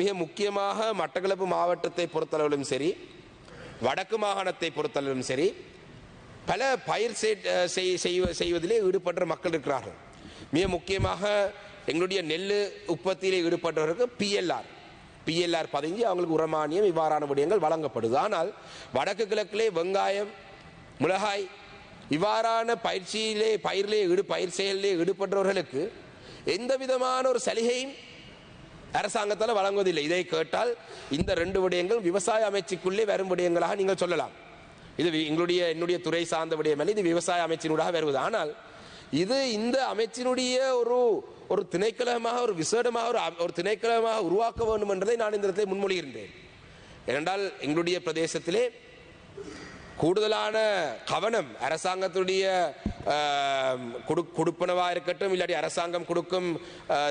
மிக முக்கியமாக மட்டக்களப்பு மாவட்டத்தை பொறுத்தளவிலும் சரி வடக்கு மாகாணத்தை பொறுத்தளவிலும் சரி பல பயிர் செய்- செய்வ- செய்வதிலே ஈடுபட்ட மக்கள் இருக்கிறார்கள். மிக முக்கியமாக எங்களுடைய நெல் உற்பத்தியிலே ஈடுபட்டவர்களுக்கு பிஎல்ஆர் பிஎல்ஆர் பதிஞ்சு அவங்களுக்கு உரமானியம் இவ்வாறான விடயங்கள் வழங்கப்படுது. ஆனால் வடக்கு கிழக்கிலே வெங்காயம் மிளகாய் இவ்வாறான பயிற்சியிலே பயிரிலே ஈடு பயிர் செயலிலே ஈடுபட்டவர்களுக்கு எந்த விதமான ஒரு சலுகையும் அரசாங்கத்தால் வழங்குவதில்லை. இதை கேட்டால் இந்த ரெண்டு விடயங்கள் விவசாய அமைச்சுக்குள்ளே வரும் விடயங்களாக நீங்கள் சொல்லலாம். இது எங்களுடைய என்னுடைய துறை சார்ந்த விடயம் அல்ல இது விவசாய அமைச்சினூடாக வருவது. ஆனால் இது இந்த அமைச்சினுடைய ஒரு ஒரு திணைக்களமாக ஒரு விசேடமாக ஒரு ஒரு திணைக்களமாக உருவாக்க வேண்டும் என்றதை நான் இந்த இடத்தை முன்மொழிகின்றேன். ஏனென்றால் எங்களுடைய பிரதேசத்திலே கூடுதலான கவனம் அரசாங்கத்துடைய ஆம், கொடு- இருக்கட்டும் இல்லாட்டி அரசாங்கம் கொடுக்கும்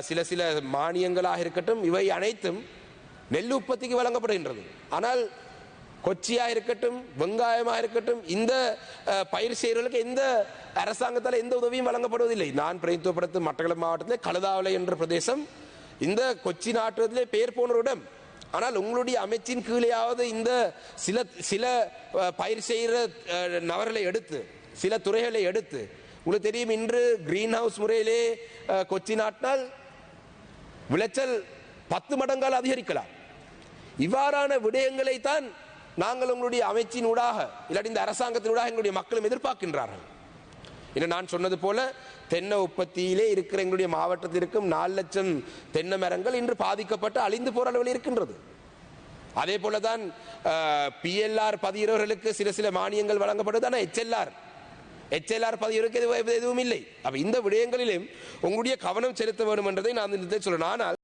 சில சில மானியங்களாக இருக்கட்டும் இவை அனைத்தும் நெல் உற்பத்திக்கு வழங்கப்படுகின்றது. ஆனால் கொச்சியாக இருக்கட்டும் வெங்காயமாக இருக்கட்டும் இந்த பயிர் செய்கிறவர்களுக்கு எந்த அரசாங்கத்தால் எந்த உதவியும் வழங்கப்படுவதில்லை. நான் பிரதித்துவப்படுத்தும் மட்டக்களப்பு மாவட்டத்திலே கழுதாவளை என்ற பிரதேசம் இந்த கொச்சி நாட்டுவதிலே பெயர் போன ஆனால் உங்களுடைய அமைச்சின் கீழேயாவது இந்த சில சில பயிர் செய்கிற நபர்களை எடுத்து சில துறைகளை எடுத்து உங்களுக்கு தெரியும் இன்று கிரீன் ஹவுஸ் முறையிலே கொச்சி நாட்டினால் விளைச்சல் பத்து மடங்கால் அதிகரிக்கலாம். இவ்வாறான விடயங்களை தான் நாங்கள் உங்களுடைய அமைச்சின் ஊடாக இல்லாட்டி இந்த அரசாங்கத்தின் ஊடாக எங்களுடைய மக்களும் எதிர்பார்க்கின்றார்கள். இன்னும் நான் சொன்னது போல தென்னை உற்பத்தியிலே இருக்கிற எங்களுடைய மாவட்டத்தில் இருக்கும் நாலு லட்சம் தென்னை மரங்கள் இன்று பாதிக்கப்பட்டு அழிந்து போற அளவில் இருக்கின்றது. அதே போலதான் பிஎல்ஆர் பதிகிறவர்களுக்கு சில சில மானியங்கள் வழங்கப்படுது ஆனால் எச்எல்ஆர் எச்எல்ஆர் பதிகிறவருக்கு எதுவும் எதுவும் இல்லை. அப்ப இந்த விடயங்களிலும் உங்களுடைய கவனம் செலுத்த வேண்டும் என்றதை நான் இந்த சொல்றேன். ஆனால்